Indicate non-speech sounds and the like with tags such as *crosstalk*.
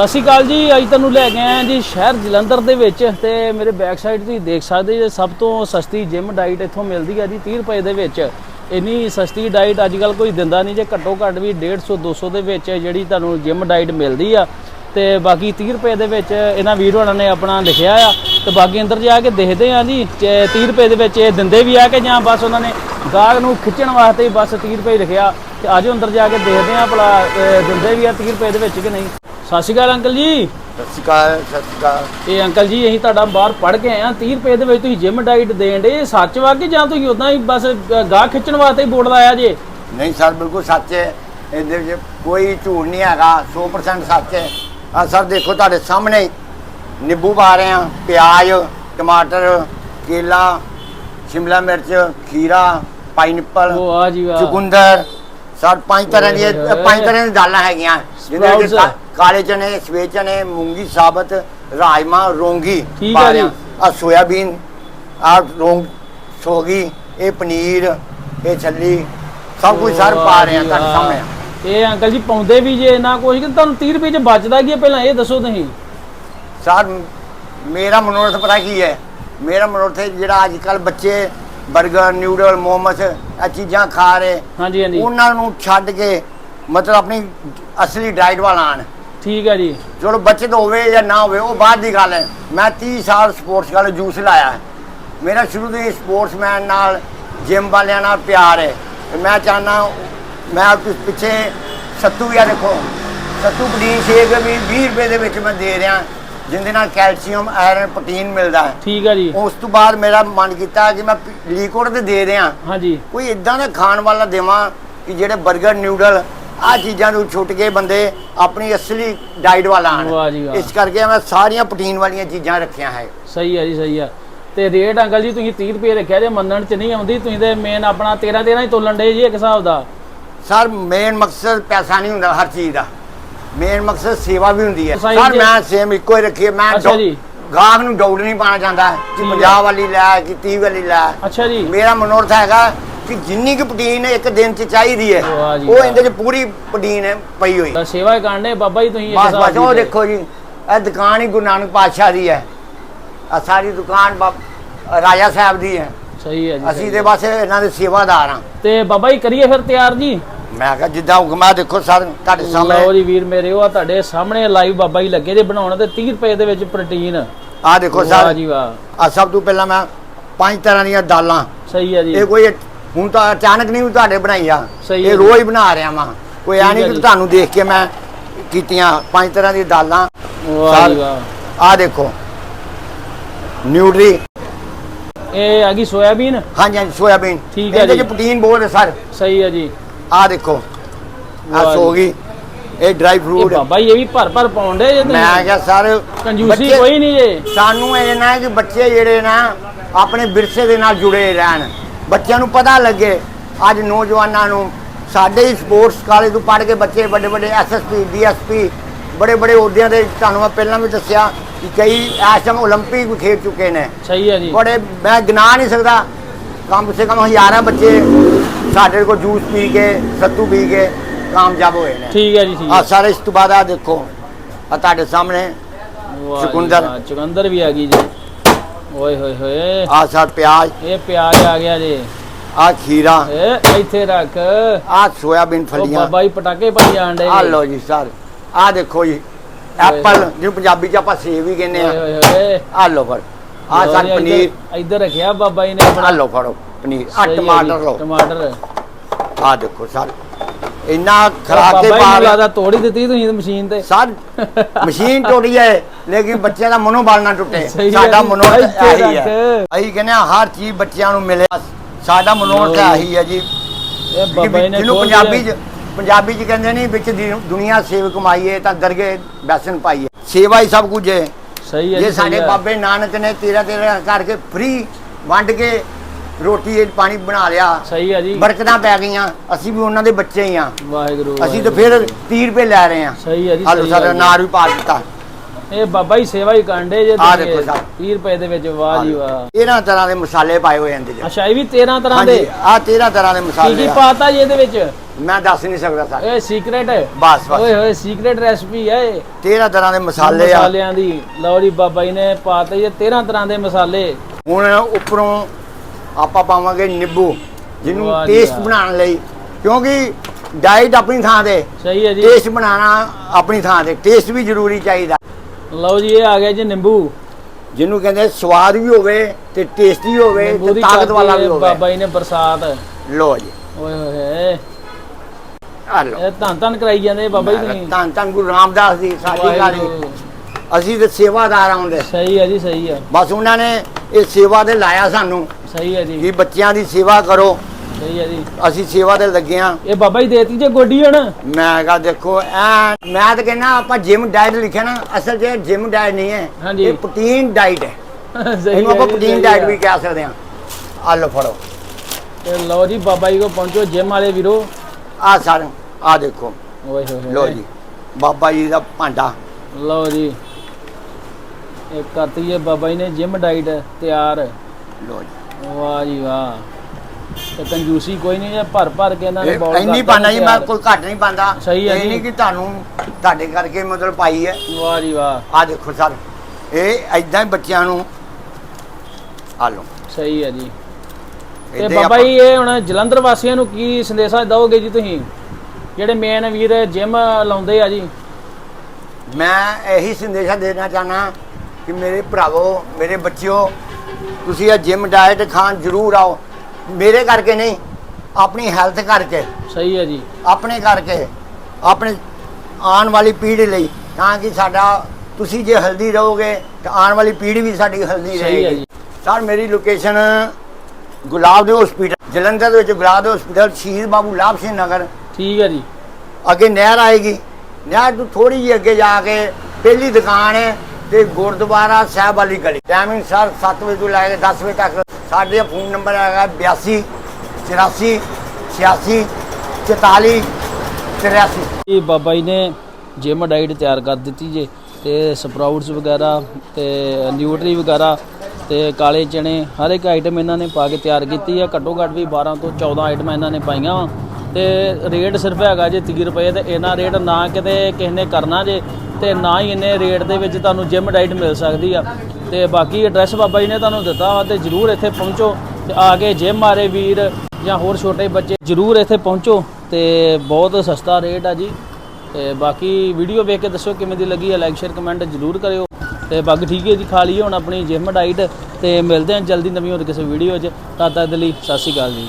ਸਤਿ ਸ਼੍ਰੀ ਅਕਾਲ ਜੀ, ਅੱਜ ਤੁਹਾਨੂੰ ਲੈ ਕੇ ਆਏ ਹਾਂ ਜੀ ਸ਼ਹਿਰ ਜਲੰਧਰ ਦੇ ਵਿੱਚ ਤੇ ਮੇਰੇ ਬੈਕ ਸਾਈਡ ਤੁਸੀਂ ਦੇਖ ਸਕਦੇ ਜੇ ਸਭ ਤੋਂ ਸਸਤੀ ਜਿਮ ਡਾਈਟ ਇੱਥੋਂ ਮਿਲਦੀ ਹੈ ਜੀ 30 ਰੁਪਏ ਦੇ ਵਿੱਚ। ਇੰਨੀ ਸਸਤੀ ਡਾਈਟ ਅੱਜ ਕੱਲ ਕੋਈ ਦਿੰਦਾ ਨਹੀਂ ਜੇ, ਘੱਟੋ ਘੱਟ ਵੀ 150 200 ਦੇ ਵਿੱਚ ਜਿਹੜੀ ਤੁਹਾਨੂੰ ਜਿਮ ਡਾਈਟ ਮਿਲਦੀ ਆ। ਤੇ ਬਾਕੀ 30 ਰੁਪਏ ਦੇ ਵਿੱਚ ਇਹਨਾਂ ਵੀਰ ਹੋਣਾ ਨੇ ਆਪਣਾ ਲਿਖਿਆ ਆ। ਤੇ ਬਾਕੀ ਅੰਦਰ ਜਾ ਕੇ ਦੇਖਦੇ ਆ ਜੀ ਤੇ 30 ਰੁਪਏ ਦੇ ਵਿੱਚ ਇਹ ਦਿੰਦੇ ਵੀ ਆ ਕਿ ਜਾਂ ਬਸ ਉਹਨਾਂ ਨੇ ਗਾਹਕ ਨੂੰ ਖਿੱਚਣ ਵਾਸਤੇ ਬਸ 30 ਰੁਪਏ ਲਿਖਿਆ। ਤੇ ਆਜੋ ਅੰਦਰ ਜਾ ਕੇ ਦੇਖਦੇ ਆ ਭਲਾ ਦਿੰਦੇ ਵੀ ਆ 30 ਰੁਪਏ ਦੇ ਵਿੱਚ ਕਿ ਨਹੀਂ। ਸਤਿ ਸ਼੍ਰੀ ਅਕਾਲ ਅੰਕਲ ਜੀ। ਸਤਿ ਸ਼੍ਰੀ ਅਕਾਲ ਸਤਿ ਸ਼੍ਰੀ ਅਕਾਲ। ਇਹ ਅੰਕਲ ਜੀ ਅਸੀਂ ਤੁਹਾਡਾ ਬਾਹਰ ਪੜ ਕੇ ਆਏ ਆ 30 ਰੁਪਏ ਦੇ ਵਿੱਚ ਤੁਸੀਂ ਜਿਮ ਡਾਈਟ ਦੇਣ ਦੇ ਸੱਚ ਵਾ ਕਿ ਜਾਂ ਤੁਸੀਂ ਉਦਾਂ ਹੀ ਬਸ ਗਾਹ ਖਿੱਚਣ ਵਾਸਤੇ ਹੀ ਬੋਰਡ ਲਾਇਆ ਜੇ? ਨਹੀਂ ਸਰ ਬਿਲਕੁਲ ਸੱਚ ਹੈ। ਇਹਦੇ ਵਿੱਚ ਕੋਈ ਝੂਠ ਨਹੀਂ ਹੈਗਾ। 100% ਸੱਚ ਹੈ। ਆ ਸਰ ਦੇਖੋ ਤੁਹਾਡੇ ਸਾਹਮਣੇ ਨਿੰਬੂ ਪਾ ਰਹੇ ਆ ਪਿਆਜ਼ ਟਮਾਟਰ ਕੇਲਾ ਸ਼ਿਮਲਾ ਮਿਰਚ ਖੀਰਾ ਪਾਈਨਐਪਲ ਉਹ ਆ ਜੀ ਵਾਹ ਚੁਕੰਦਰ। ਸਰ ਪੰਜ ਤਰ੍ਹਾਂ ਦੀਆਂ। ਪੰਜ ਤਰ੍ਹਾਂ ਦੀਆਂ ਦਾਲਾਂ ਹੈਗੀਆਂ। ਜਿਹਦੇ ਵਿੱਚ ਕਾਲੇ ਚਨੇ ਸਵੇਦ ਚਨੇ ਮੂੰਗੀ ਸਾਬਤ ਰਾਜਮਾ ਰੋਂਗੀ ਠੀਕ ਪਾ ਹੈ ਰਹੇ ਜੀ। ਆ ਸੋਇਆਬੀਨ ਆ ਰੋਂਗ ਸੋਗੀ ਇਹ ਪਨੀਰ ਇਹ ਛੱਲੀ ਸਭ ਕੁਝ ਸਰ ਪਾ ਰਹੇ ਆ ਤੁਹਾਡੇ। ਸਾਹਮਣੇ। ਇਹ ਅੰਕਲ ਜੀ ਪਾਉਂਦੇ ਵੀ ਜੇ ਨਾ ਕੁਛ ਕਿ ਤੁਹਾਨੂੰ 30 ਰੁਪਏ ਚ ਬਚਦਾ ਕੀ ਹੈ? ਪਹਿਲਾਂ ਇਹ ਦੱਸੋ ਤੁਸੀਂ। ਸਰ ਮੇਰਾ ਮਨੋਰਥ ਪਤਾ ਕੀ ਹੈ? ਮੇਰਾ ਮਨੋਰਥ ਹੈ ਜਿਹੜਾ ਅੱਜ ਕੱਲ ਬੱਚੇ 버ਗਰ ਨਿਊਡਲ ਮੋਮਸ ਇਹ ਚੀਜ਼ਾਂ ਖਾ ਰਹੇ। ਹਾਂਜੀ ਹਾਂਜੀ। ਉਹਨਾਂ ਨੂੰ ਛੱਡ ਕੇ ਮਤਲਬ ਆਪਣੀ ਅਸਲੀ ਡਾਈਟ ਵੱਲ ਆਣ ਠੀਕ ਹੈ ਜੀ। ਚਲੋ ਬੱਚਤ ਹੋਵੇ ਜਾਂ ਨਾ ਹੋਵੇ ਉਹ ਬਾਅਦ ਦੀ ਗੱਲ ਹੈ। ਮੈਂ 30 ਸਾਲ ਸਪੋਰਟਸ ਵਾਲੇ ਜੂਸ ਲਾਇਆ ਹੈ। ਮੇਰਾ ਸ਼ੁਰੂ ਤੋਂ ਹੀ ਸਪੋਰਟਸਮੈਨ ਨਾਲ ਜਿਮ ਵਾਲਿਆਂ ਨਾਲ ਪਿਆਰ ਹੈ। ਮੈਂ ਚਾਹਨਾ ਮੈਂ ਪਿੱਛੇ ਸੱਤੂ ਵੀ ਆ ਦੇਖੋ। ਸੱਤੂ ਪ੍ਰੋਟੀਨ ਸ਼ੇਕ ਵੀ 20 ਰੁਪਏ ਦੇ ਵਿੱਚ ਮੈਂ ਦੇ ਰਿਹਾ। ਜਿੰਦੇ ਨਾਲ ਕੈਲਸ਼ੀਅਮ ਆਇਰਨ ਪ੍ਰੋਟੀਨ ਮਿਲਦਾ ਹੈ। ਠੀਕ ਹੈ ਜੀ। ਉਸ ਤੋਂ ਬਾਅਦ ਮੇਰਾ ਮਨ ਕੀਤਾ ਕਿ ਮੈਂ ਲੀਕੁਇਡ ਤੇ ਦੇ ਰਿਹਾ। ਹਾਂਜੀ। ਕੋਈ ਇਦਾਂ ਦਾ ਖਾਣ ਵਾਲਾ ਦੇਵਾਂ ਕਿ ਜਿਹੜੇ 버ਗਰ ਨਿਊਡਲ ਆ ਚੀਜ਼ਾਂ ਨੂੰ ਛੁੱਟ ਕੇ ਬੰਦੇ ਆਪਣੀ ਅਸਲੀ ਡਾਈਟ ਵੱਲ ਆਣ ਵਾਹ ਜੀ ਵਾਹ। ਇਸ ਕਰਕੇ ਮੈਂ ਸਾਰੀਆਂ ਪ੍ਰੋਟੀਨ ਵਾਲੀਆਂ ਚੀਜ਼ਾਂ ਰੱਖੀਆਂ ਹੈ। ਸਹੀ ਹੈ ਜੀ ਸਹੀ ਹੈ ਤੇ ਰੇਟ ਅੰਕਲ ਜੀ ਤੁਸੀਂ 30 ਰੁਪਏ ਰੱਖਿਆ ਜੇ ਮੰਨਣ ਚ ਨਹੀਂ ਆਉਂਦੀ ਤੁਸੀਂ ਤੇ ਮੇਨ ਆਪਣਾ 13 13 ਹੀ ਤੋਲਣ ਦੇ ਜੀ ਇੱਕ ਹਿਸਾਬ ਦਾ। ਸਰ ਮੇਨ ਮਕਸਦ ਪੈਸਾ ਨਹੀਂ ਹੁੰਦਾ ਹਰ ਚੀਜ਼ ਦਾ। ਮੇਨ ਮਕਸਦ ਸੇਵਾ ਵੀ ਹੁੰਦੀ ਹੈ। ਸਰ ਜੀ। ਮੈਂ ਸੇਮ ਇੱਕੋ ਹੀ ਰੱਖੀ ਹੈ। ਮੈਂ ਅੱਛਾ ਜੀ। ਗਾਹਕ ਨੂੰ ਡਾਊਟ ਨਹੀਂ ਪਾਣਾ ਚਾਹੁੰਦਾ। ਕਿ ਠੀਕ ਹੈ। 50 ਵਾਲੀ ਲੈ ਕਿ 30 ਵਾਲੀ ਲੈ। ਅੱਛਾ ਜੀ। ਮੇਰਾ ਮਨੋਰਥ ਹੈਗਾ ਕਿ ਜਿੰਨੀ ਕੁ ਪ੍ਰੋਟੀਨ ਇੱਕ ਦਿਨ ਚ ਚਾਹੀਦੀ ਹੈ। ਵਾਹ ਜੀ ਉਹ ਵਾਹ। ਇਹਦੇ ਚ ਪੂਰੀ ਪ੍ਰੋਟੀਨ ਹੈ ਪਈ ਹੋਈ। ਤਾਂ ਸੇਵਾ ਹੀ ਕਰਨੇ ਬਾਬਾ ਜੀ ਤੁਸੀਂ ਬਸ ਬਸ ਉਹ ਦੀ। ਦੇਖੋ ਜੀ ਇਹ ਦੁਕਾਨ ਹੀ ਗੁਰੂ ਨਾਨਕ ਪਾਤਸ਼ਾਹ ਦੀ ਹੈ। ਆ ਸਾਰੀ ਦੁਕਾਨ ਬਾਬ- ਰਾਜਾ ਸਾਹਿਬ ਦੀ ਹੈ। ਸਹੀ ਹੈ ਜੀ ਅਸੀਂ ਸਹੀ ਤੇ ਹੈ। ਬਸ ਇਹਨਾਂ ਦੇ ਸੇਵਾਦਾਰ ਹਾਂ। ਤੇ ਬਾਬਾ ਜੀ ਕਰੀਏ ਫਿਰ ਤਿਆਰ ਜੀ? ਮੈਂ ਕਿਹਾ ਜਿੱਦਾਂ ਹੁਕਮਾ ਦੇਖੋ ਸਰ ਤੁਹਾਡੇ ਲਓ ਸਾਹਮਣੇ। ਜੀ ਵੀਰ ਮੇਰੇ ਉਹ ਆ ਤੁਹਾਡੇ ਸਾਹਮਣੇ ਲਾਈਵ ਬਾਬਾ ਜੀ ਲੱਗੇ ਜੇ ਬਣਾਉਣ ਤੇ 30 ਰੁਪਏ ਦੇ ਵਿੱਚ ਪ੍ਰੋਟੀਨ ਆ ਦੇਖੋ ਵਾਹ ਸਰ ਜੀ ਵਾਹ। ਆ ਸਭ ਤੋਂ ਪਹਿਲਾਂ ਮੈਂ ਪੰਜ ਤਰ੍ਹਾਂ ਦੀਆਂ ਦਾਲਾਂ। ਸਹੀ ਹੈ ਜੀ। ਇਹ ਕੋਈ ਹੁਣ ਤਾਂ ਅਚਾਨਕ ਨਹੀਂ ਤੁਹਾਡੇ ਬਣਾਈ ਆ। ਸਹੀ ਹੈ ਇਹ ਜੀ। ਰੋਜ਼ ਬਣਾ ਰਿਹਾ ਵਾਂ। ਕੋਈ ਐ ਠੀਕ ਨਹੀਂ ਹੈ ਕਿ ਜੀ। ਤੁਹਾਨੂੰ ਦੇਖ ਕੇ ਮੈਂ ਕੀਤੀਆਂ ਪੰਜ ਤਰ੍ਹਾਂ ਦੀ ਦਾਲਾਂ। ਵਾਹ ਸਰ ਜੀ ਵਾਹ। ਆ ਦੇਖੋ। ਨਿਊਟਰੀ। ਇਹ ਆ ਗਈ ਸੋਇਆਬੀਨ? ਹਾਂਜੀ ਹਾਂਜੀ ਸੋਇਆਬੀਨ। ਠੀਕ ਹੈ ਇਹਦੇ ਜੀ। ਚ ਪ੍ਰੋਟੀਨ ਬਹੁਤ ਹੈ ਸਰ। ਸਹੀ ਹੈ ਜੀ। ਆ ਦੇਖੋ। ਆ। ਸੋ ਗਈ ਇਹ ਡਰਾਈ ਇਹ ਫਰੂਟ ਬਾਬਾ ਜੀ ਇਹ ਵੀ ਭਰ ਭਰ ਪਾਉਂਦੇ ਜੇ ਮੈਂ ਤੁਸੀਂ ਕਿਹਾ ਸਰ ਕੰਜੂਸੀ ਬੱਚੇ- ਕੋਈ ਨਹੀਂ ਜੇ। ਸਾਨੂੰ ਇਹ ਨਾ ਕਿ ਬੱਚੇ ਜਿਹੜੇ ਨਾ ਆਪਣੇ ਵਿਰਸੇ ਦੇ ਨਾਲ ਜੁੜੇ ਰਹਿਣ। ਬੱਚਿਆਂ ਨੂੰ ਪਤਾ ਲੱਗੇ ਅੱਜ ਨੌਜਵਾਨਾਂ ਨੂੰ ਸਾਡੇ ਹੀ ਸਪੋਰਟਸ ਕਾਲਜ ਤੋਂ ਪੜ੍ਹ ਕੇ ਬੱਚੇ ਵੱਡੇ ਵੱਡੇ ਐਸਐਸਪੀ ਡੀਐਸਪੀ ਬੜੇ ਬੜੇ ਅਹੁਦਿਆਂ ਦੇ ਤੁਹਾਨੂੰ ਮੈਂ ਪਹਿਲਾਂ ਵੀ ਦੱਸਿਆ ਕਿ ਕਈ ਇਸ ਟਾਈਮ 올림픽 ਵੀ ਖੇਡ ਚੁੱਕੇ ਨੇ ਸਹੀ ਹੈ ਜੀ ਬੜੇ ਮੈਂ ਗਿਣਾ ਨਹੀਂ ਸਕਦਾ ਕਮ ਸੇ ਕਮ ਹਜ਼ਾਰਾਂ ਬੱਚੇ ਸਾਡੇ ਕੋਲ ਜੂਸ ਪੀ ਕੇ ਸੱਤੂ ਪੀ ਕੇ ਕਾਮਯਾਬ ਹੋਏ ਨੇ ਠੀਕ ਹੈ ਜੀ ਠੀਕ ਆ ਹੈ ਸਾਰੇ ਇਸ ਤੋਂ ਬਾਅਦ ਆ ਦੇਖੋ ਆ ਤੁਹਾਡੇ ਸਾਹਮਣੇ ਵਾਹ ਜੀ ਚੁਕੰਦਰ। ਵਾਹ, ਚੁਕੰਦਰ ਵੀ ਆ ਗਈ ਜੀ ਓਏ ਹੋਏ ਹੋਏ। ਆ ਸਰ ਪਿਆਜ਼। ਇਹ ਪਿਆਜ਼ ਆ ਗਿਆ ਜੀ। ਆ ਖੀਰਾ। ਇਹ ਇੱਥੇ ਰੱਖ। ਆ ਸੋਇਆਬੀਨ ਫਲੀਆਂ। ਬਾਬਾ ਜੀ ਪਟਾਕੇ ਪਾਈ ਜਾਂਦੇ ਆ ਲਓ ਜੀ ਸਰ। ਆ ਦੇਖੋ ਜੀ ਐਪਲ ਜਿਹਨੂੰ ਪੰਜਾਬੀ ਚ ਆਪਾਂ ਸੇਬ ਵੀ ਕਹਿੰਦੇ ਆ ਆ ਲਓ ਫੜ। ਆ ਸਰ ਪਨੀਰ। ਇੱਧਰ ਰੱਖਿਆ ਬਾਬਾ ਜੀ ਨੇ ਆ ਲਓ ਫੜੋ ਪਨੀਰ। ਆ ਟਮਾਟਰ ਟਮਾਟਰ। ਆ ਦੇਖੋ ਸਰ। ਇੰਨਾ ਖਰਾ ਬਾਬਾ ਬਾਹਰ ਲੱਗਦਾ ਤੋੜ ਹੀ ਦਿੱਤੀ ਤੁਸੀਂ ਮਸ਼ੀਨ ਤੇ। ਸਰ ਮਸ਼ੀਨ ਟੁੱਟੀ ਹੈ ਲੇਕਿਨ ਬੱਚਿਆਂ ਦਾ ਮਨੋਬਲ ਨਾ ਟੁੱਟੇ। ਸਹੀ ਹੈ ਸਾਡਾ ਜੀ, ਮਨੋਬਲ ਇੱਥੇ ਹੈ। ਅਸੀਂ ਕਹਿੰਦੇ ਆ ਹਰ ਚੀਜ਼ ਬੱਚਿਆਂ ਨੂੰ ਮਿਲੇ ਸਾਡਾ ਮਨੋਬਲ ਲਓ ਇਹੀ ਹੈ ਜੀ। ਇਹ ਬਾਬਾ ਜੀ ਨੇ ਜਿਹਨੂੰ ਖੋਲ ਪੰਜਾਬੀ। ਚ ਪੰਜਾਬੀ ਚ ਕਹਿੰਦੇ ਨਹੀਂ ਵਿੱਚ ਦੀ ਦੁਨੀਆ ਸੇਵ ਕਮਾਈਏ ਤਾਂ ਦਰਗੇ ਬੈਸਨ ਪਾਈਏ। ਸੇਵਾ ਹੀ ਸਭ ਕੁਝ ਹੈ। ਸਹੀ ਹੈ ਜੇ ਜੀ, ਸਹੀ ਸਾਡੇ ਹੈ। ਬਾਬੇ ਨਾਨਕ ਨੇ ਤੇਰਾ ਤੇਰਾ ਕਰਕੇ ਫ੍ਰੀ ਵੰਡ ਕੇ ਰੋਟੀ ਤੇ ਪਾਣੀ ਬਣਾ ਲਿਆ। ਸਹੀ ਹੈ ਜੀ। ਬਰਕਤਾਂ ਪੈ ਗਈਆਂ। ਅਸੀਂ ਵੀ ਉਹਨਾਂ ਦੇ ਬੱਚੇ ਹੀ ਆ। ਵਾਹਿਗੁਰੂ ਅਸੀਂ ਤਾਂ। ਫਿਰ 30 ਰੁਪਏ ਲੈ ਰਹੇ ਆ। ਸਹੀ ਹੈ ਜੀ ਆਲੂ ਸਾਡਾ। ਨਾਰ ਵੀ ਪਾ ਦਿੱਤਾ। ਇਹ ਬਾਬਾ ਹੀ ਸੇਵਾ ਹੀ ਕਾਂਡੇ ਜੇ ਤੁਸੀਂ। ਦੇਖੋ ਸਾਹਿਬ। 30 ਰੁਪਏ ਦੇ ਵਿੱਚ ਵਾਹ ਜੀ ਵਾਹ। 13 ਤਰ੍ਹਾਂ ਦੇ ਮਸਾਲੇ ਪਾਏ ਹੋਏ ਹਨ ਜੀ। ਅੱਛਾ ਇਹ ਵੀ 13 ਤਰ੍ਹਾਂ ਦੇ? ਆ 13 ਤਰ੍ਹਾਂ ਦੇ ਕੀ ਮਸਾਲੇ ਕੀ ਆ। ਪਾਤਾ ਜੀ ਇਹਦੇ ਵਿੱਚ? ਮੈਂ ਦੱਸ ਨਹੀਂ ਸਕਦਾ ਸਰ ਇਹ ਸੀਕ੍ਰੇਟ ਹੈ ਬਸ ਬਸ। ਓਏ ਹੋਏ ਸੀਕ੍ਰੇਟ ਰੈਸਪੀ ਹੈ ਇਹ। 13 ਤਰ੍ਹਾਂ ਦੇ ਮਸਾਲੇ ਆ। ਮਸਾਲਿਆਂ ਦੀ। ਲਓ ਜੀ ਬਾਬਾ ਜੀ ਨੇ ਪਾਤੇ ਜੀ 13 ਤਰ੍ਹਾਂ ਦੇ ਮਸਾਲੇ। ਹੁਣ ਉੱਪਰੋਂ ਆਪਾਂ ਪਾਵਾਂਗੇ ਨਿੰਬੂ ਜਿਹਨੂੰ ਵਾਹ ਜੀ ਟੇਸਟ ਵਾਹ। ਬਣਾਉਣ ਲਈ। ਕਿਉਂਕਿ ਡਾਈਟ ਆਪਣੀ ਥਾਂ ਤੇ ਸਹੀ ਹੈ ਜੀ। ਟੇਸਟ ਬਣਾਉਣਾ ਆਪਣੀ ਥਾਂ ਤੇ ਟੇਸਟ ਵੀ ਜ਼ਰੂਰੀ ਚਾਹੀਦਾ। ਲਓ ਜੀ ਇਹ ਆ ਗਿਆ ਜੀ ਨਿੰਬੂ। ਜਿਹਨੂੰ ਕਹਿੰਦੇ ਸਵਾਦ ਵੀ ਹੋਵੇ ਤੇ ਟੇਸਟੀ ਹੋਵੇ ਨਿੰਬੂ ਤੇ ਦੀ ਤਾਕਤ ਵਾਲਾ ਵੀ ਹੋਵੇ। ਬਾਬਾ ਜੀ ਨੇ ਬਰਸਾਤ। ਲੋ ਜੀ। ਓਏ ਹੋਏ। ਆ ਲੋ ਇਹ ਧੰਨ ਧੰਨ ਕਰਾਈ ਜਾਂਦੇ ਬਾਬਾ ਜੀ ਤੁਸੀਂ। ਤਾਂ ਤਾਂ ਗੁਰੂ ਰਾਮਦਾਸ ਦੀ ਸਾਡੀ ਵਾਹਿਗੁਰੂ। ਅਸੀਂ ਤੇ ਸੇਵਾਦਾਰ ਆਉਂਦੇ ਸਹੀ ਹੈ ਜੀ ਸਹੀ ਹੈ। ਬਸ ਉਹਨਾਂ ਨੇ ਇਹ ਸੇਵਾ ਦੇ ਲਾਇਆ ਸਾਨੂੰ। ਸਹੀ ਹੈ ਜੀ। ਕਿ ਬੱਚਿਆਂ ਦੀ ਸੇਵਾ ਕਰੋ। ਸਹੀ ਹੈ ਜੀ। ਅਸੀਂ ਸੇਵਾ ਤੇ ਲੱਗੇ ਆ ਇਹ ਬਾਬਾ ਜੀ ਦੇਤੀ ਜੇ ਗੋਡੀ ਹਣ? ਮੈਂ ਕਹਾ ਦੇਖੋ ਐ ਮੈਂ ਤਾਂ ਕਹਿੰਦਾ ਆਪਾਂ ਜਿਮ ਡਾਈਟ ਲਿਖਿਆ ਨਾ ਅਸਲ 'ਚ ਜਿਮ ਡਾਈਟ ਨਹੀਂ ਹੈ। ਹਾਂਜੀ। ਇਹ ਪ੍ਰੋਟੀਨ ਡਾਈਟ ਹੈ। *laughs* ਸਹੀ ਇਹਨੂੰ ਆਪਾਂ ਜੀ, ਪ੍ਰੋਟੀਨ ਡਾਈਟ। ਵੀ ਕਹਿ ਸਕਦੇ ਹਾਂ। ਆ ਲਓ ਫੜੋ। ਤੇ ਲਓ ਜੀ ਬਾਬਾ ਜੀ ਕੋ ਪਹੁੰਚੋ ਜਿਮ ਵਾਲੇ ਵੀਰੋ। ਆ ਸਰ ਆ ਦੇਖੋ। ਓਏ ਹੋਏ ਹੋਏ। ਲਓ ਜੀ ਬਾਬਾ ਜੀ ਦਾ ਭਾਂਡਾ। ਲਓ ਜੀ। ਇਹ ਕਰਤੀ ਹੈ ਬਾਬਾ ਜੀ ਨੇ ਜਿਮ ਡਾਈਟ ਤਿਆਰ। ਲਓ ਜੀ। ਵਾਹ ਜੀ ਵਾਹ। ਤੇ ਕੰਜੂਸੀ ਕੋਈ ਨਹੀਂ ਜੇ ਭਰ ਭਰ ਕੇ ਇਹਨਾਂ ਨੇ ਬੌਲ ਇੰਨੀ ਪਾਣਾ ਜੀ ਮੈਂ। ਕੋਈ ਘੱਟ ਨਹੀਂ ਪਾਉਂਦਾ ਸਹੀ ਹੈ ਜੀ। ਨਹੀਂ ਕਿ ਤੁਹਾਨੂੰ ਤੁਹਾਡੇ ਕਰਕੇ ਮਤਲਬ ਪਾਈ ਹੈ। ਵਾਹ ਜੀ ਵਾਹ। ਆ ਦੇਖੋ ਸਰ ਇਹ ਐਦਾਂ ਹੀ ਬੱਚਿਆਂ ਨੂੰ ਆ ਲਓ। ਸਹੀ ਹੈ ਜੀ। ਤੇ ਹੀ ਬਾਬਾ ਜੀ ਇਹ ਹੁਣ ਜਲੰਧਰ ਵਾਸੀਆਂ ਨੂੰ ਕੀ ਸੰਦੇਸ਼ਾ ਦਿਓਗੇ ਜੀ ਤੁਸੀਂ? ਜਿਹੜੇ ਮੇਨ ਵੀਰ ਜਿਮ ਲਾਉਂਦੇ ਆ ਜੀ। ਮੈਂ ਇਹੀ ਸੰਦੇਸ਼ਾ ਦੇਣਾ ਚਾਹਨਾ ਕਿ ਮੇਰੇ ਭਰਾਵੋ ਮੇਰੇ ਬੱਚਿਓ ਤੁਸੀਂ ਇਹ ਜਿਮ ਡਾਈਟ ਖਾਣ ਜ਼ਰੂਰ ਆਓ। ਮੇਰੇ ਕਰਕੇ ਨਹੀਂ ਆਪਣੀ ਹੈਲਥ ਕਰਕੇ। ਸਹੀ ਹੈ ਜੀ। ਆਪਣੇ ਕਰਕੇ ਆਪਣੇ ਆਉਣ ਵਾਲੀ ਪੀੜ੍ਹੀ ਲਈ। ਤਾਂ ਕਿ ਸਾਡਾ ਤੁਸੀਂ ਜੇ ਹਲਦੀ ਰਹੋਗੇ ਤਾਂ ਆਉਣ ਵਾਲੀ ਪੀੜ੍ਹੀ ਵੀ ਸਾਡੀ ਹਲਦੀ ਸਹੀ ਹੈ ਰਹੇਗੀ। ਜੀ। ਸਰ ਮੇਰੀ ਲੋਕੇਸ਼ਨ ਗੁਲਾਬ ਦੇ ਹਸਪੀਟਲ ਜਲੰਧਰ ਦੇ ਵਿੱਚ ਗੁਲਾਬ ਦੇ ਹਸਪੀਟਲ ਸ਼ਹੀਦ ਬਾਬੂ ਲਾਭ ਸਿੰਘ ਨਗਰ। ਠੀਕ ਹੈ ਜੀ। ਅੱਗੇ ਨਹਿਰ ਆਏਗੀ। ਨਹਿਰ ਤੋਂ ਥੋੜੀ ਜਿਹੀ ਅੱਗੇ ਜਾ ਕੇ ਪਹਿਲੀ ਦੁਕਾਨ ਹੈ। ਤੇ ਗੁਰਦੁਆਰਾ ਸਾਹਿਬ ਵਾਲੀ ਗਲੀ। ਟਾਈਮਿੰਗ ਸਰ 7 ਵਜੇ ਤੋਂ ਲੈ ਕੇ 10 ਵਜੇ ਤੱਕ ਸਾਡੇ ਫੋਨ ਨੰਬਰ ਹੈਗਾ 82 84 86 44 83 ਇਹ ਬਾਬਾ ਜੀ ਨੇ ਜਿਮ ਡਾਈਟ ਤਿਆਰ ਕਰ ਦਿੱਤੀ ਜੇ ਤੇ ਸਪਰਾਊਟਸ ਵਗੈਰਾ ਤੇ ਨਿਊਟਰੀ ਵਗੈਰਾ ਤੇ ਕਾਲੇ ਚਣੇ ਹਰ ਇੱਕ ਆਈਟਮ ਇਹਨਾਂ ਨੇ ਪਾ ਕੇ ਤਿਆਰ ਕੀਤੀ ਆ। ਘੱਟੋ ਘੱਟ ਵੀ 12 ਤੋਂ 14 ਆਈਟਮਾਂ ਇਹਨਾਂ ਨੇ ਪਾਈਆਂ ਵਾ। ਤੇ ਰੇਟ ਸਿਰਫ ਹੈਗਾ ਜੇ 30 ਰੁਪਏ ਤੇ ਇਹਨਾਂ ਰੇਟ ਨਾ ਕਿਤੇ ਕਿਸੇ ਨੇ ਕਰਨਾ ਜੇ ਤੇ ਨਾ ਹੀ ਇੰਨੇ ਰੇਟ ਦੇ ਵਿੱਚ ਤੁਹਾਨੂੰ ਜਿਮ ਡਾਈਟ ਮਿਲ ਸਕਦੀ ਆ। ਤੇ ਬਾਕੀ ਐਡਰੈਸ ਬਾਬਾ ਜੀ ਨੇ ਤੁਹਾਨੂੰ ਦਿੱਤਾ ਵਾ ਤੇ ਜਰੂਰ ਇੱਥੇ ਪਹੁੰਚੋ ਤੇ ਆ ਕੇ ਜਿਮ ਮਾਰੇ ਵੀਰ ਜਾਂ ਹੋਰ ਛੋਟੇ ਬੱਚੇ ਜਰੂਰ ਇੱਥੇ ਪਹੁੰਚੋ ਤੇ ਬਹੁਤ ਸਸਤਾ ਰੇਟ ਆ ਜੀ। ਤੇ ਬਾਕੀ ਵੀਡੀਓ ਵੇਖ ਕੇ ਦੱਸੋ ਕਿਵੇਂ ਦੀ ਲੱਗੀ ਹੈ ਲਾਈਕ ਸ਼ੇਅਰ ਕਮੈਂਟ ਜਰੂਰ ਕਰਿਓ। ਤੇ ਬਾਕੀ ਠੀਕ ਹੈ ਜੀ, ਖਾ ਲਈਏ ਹੁਣ ਆਪਣੀ ਜਿਮ ਡਾਈਟ ਤੇ ਮਿਲਦੇ ਹਾਂ ਜਲਦੀ ਨਵੀਂ ਹੋਰ ਕਿਸੇ ਵੀਡੀਓ 'ਚ। ਤਦ ਤੱਕ ਲਈ ਸਤਿ ਸ਼੍ਰੀ ਅਕਾਲ ਜੀ।